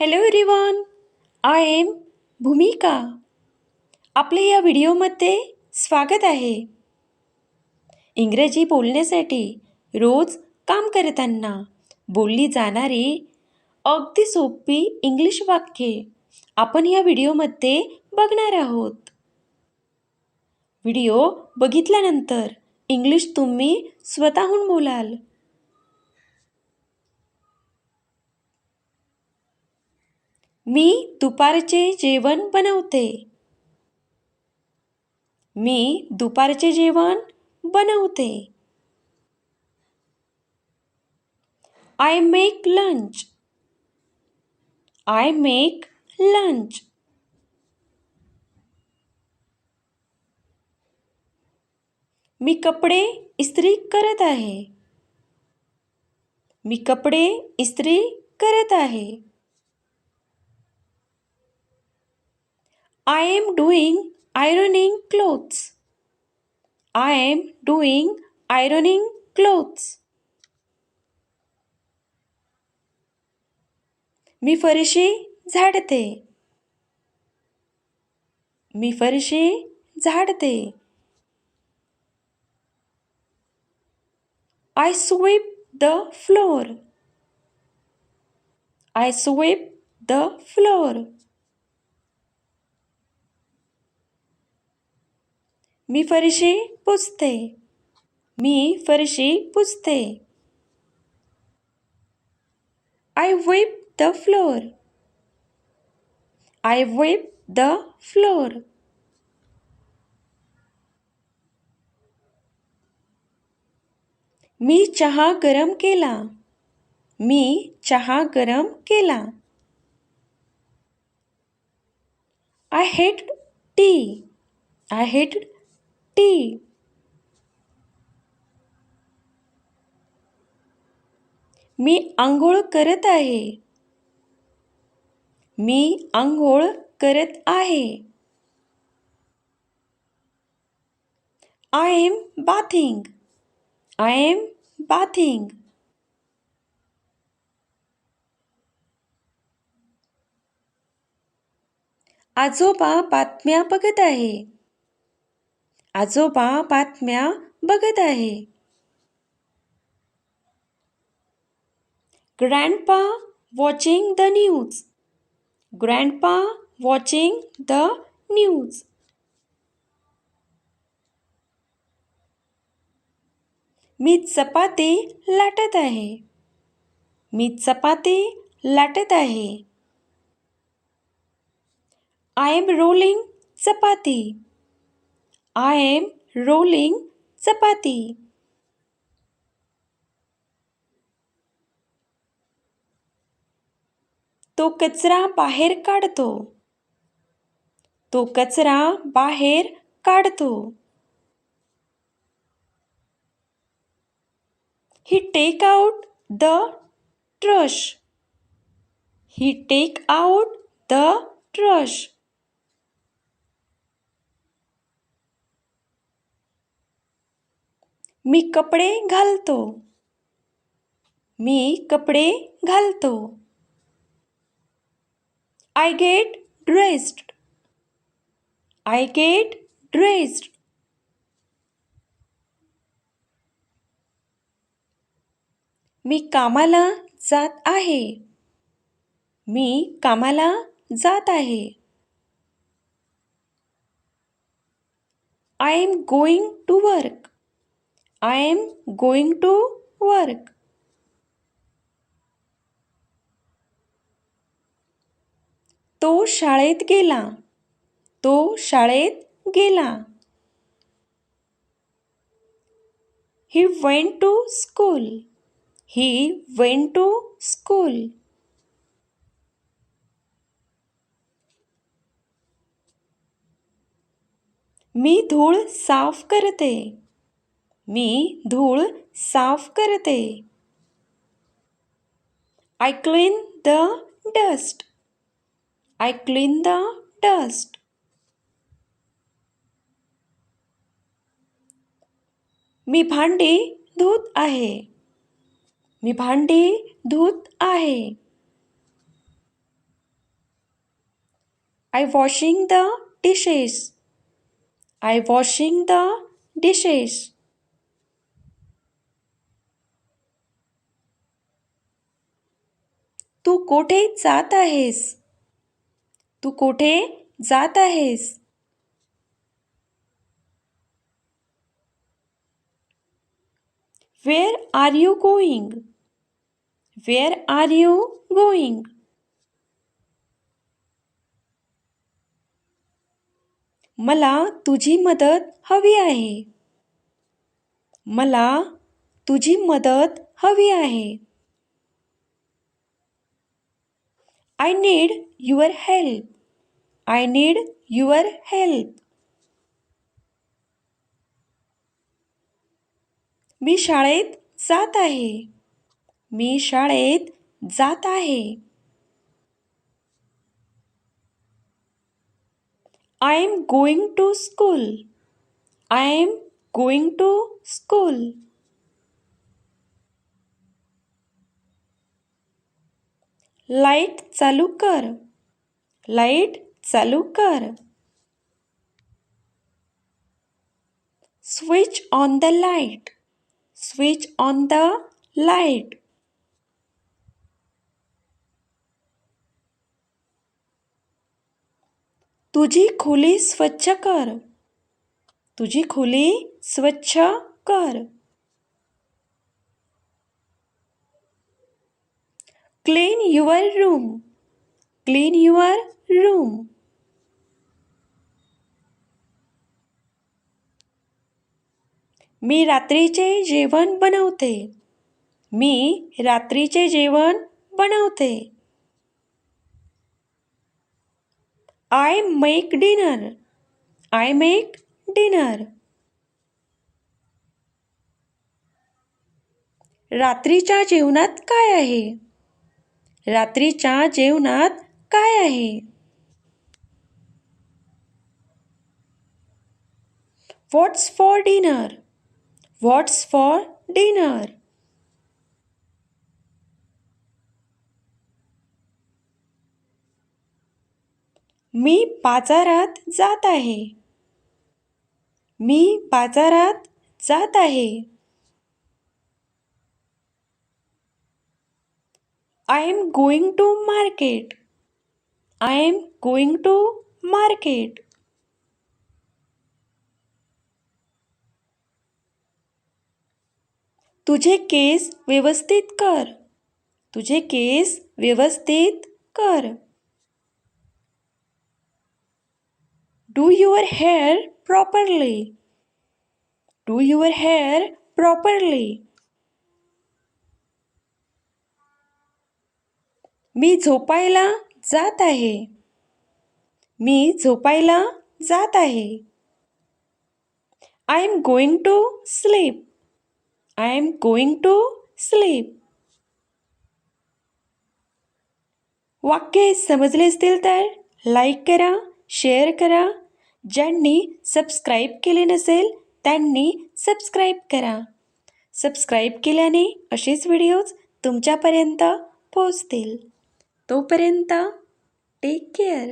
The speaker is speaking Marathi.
हॅलो एव्हरीवन आय एम भूमिका आपले या व्हिडिओमध्ये स्वागत आहे. इंग्रजी बोलण्यासाठी रोज काम करताना बोलली जाणारी अगदी सोपी इंग्लिश वाक्ये आपण या व्हिडिओमध्ये बघणार आहोत. व्हिडिओ बघितल्यानंतर इंग्लिश तुम्ही स्वतःहून बोलाल. मी दुपारचे जेवण बनवते. मी दुपारचे जेवण बनवते. I make lunch I make lunch मी कपडे इस्त्री करत आहे. मी कपडे इस्त्री करत आहे. I am doing ironing clothes I am doing ironing clothes मी फरशी झाडते. मी फरशी झाडते. I sweep the floor I sweep the floor मी फरशी पुसते. मी फरशी पुसते. I wipe the floor I wipe the floor मी चहा गरम केला. मी चहा गरम केला. I heat tea I heat tea. मी आंघोळ करत आहे. मी आंघोळ करत आहे. I am bathing I am bathing आजोबा बातम्या बघत आहे. आजोबा बातम्या बघत आहे. Grandpa watching the news grandpa watching the news मी चपाती लाटत आहे. मी चपाती लाटत आहे. I am rolling chapati. I am rolling chapati तो कचरा बाहेर काढतो. तो कचरा बाहेर काढतो. He take out the trash he take out the trash मी कपडे घालतो. मी कपडे घालतो. I get dressed I get dressed मी कामाला जात आहे. मी कामाला जात आहे. I am going to work I am going to work तो शाळेत गेला. तो शाळेत गेला. He went to school he went to school मी धूळ साफ़ करते. मी धूळ साफ करते. I clean the dust I clean the dust मी भांडी धूत आहे. मी भांडी धूत आहे. I washing the dishes I washing the dishes तू कोठे जात आहेस? तू कोठे जात आहेस? Where are you going where are you going मला तुझी मदत हवी आहे. मला तुझी मदत हवी आहे. I need your help I need your help मी शाळेत जात आहे. मी शाळेत am going to school I am going to school light चालू कर. लाइट चालू कर. Switch on the light. Switch on the light. तुझी खोली स्वच्छ कर. तुझी खोली स्वच्छ कर. Clean your room clean your room मी रात्रीचे जेवण बनवते. मी रात्रीचे जेवण बनवते. I make dinner I make dinner रात्रीच्या जेवणात काय आहे? रात्रीच्या जेवणात काय आहे? What's for dinner what's for dinner मी बाजारात जात आहे. मी बाजारात जात आहे. I am going to market I am going to market तुझे केस व्यवस्थित कर। तुझे केस व्यवस्थित कर। Do your hair properly do your hair properly मी झोपायला जात आहे. मी झोपायला जात आहे. I am going to sleep I am going to sleep वाक्य समजले असतील तर लाईक करा शेअर करा. ज्यांनी सबस्क्राईब केले नसेल त्यांनी सबस्क्राईब करा. सबस्क्राईब केल्याने असेच व्हिडिओज तुमच्यापर्यंत पोहोचतील. तोपर्यंत टेक केअर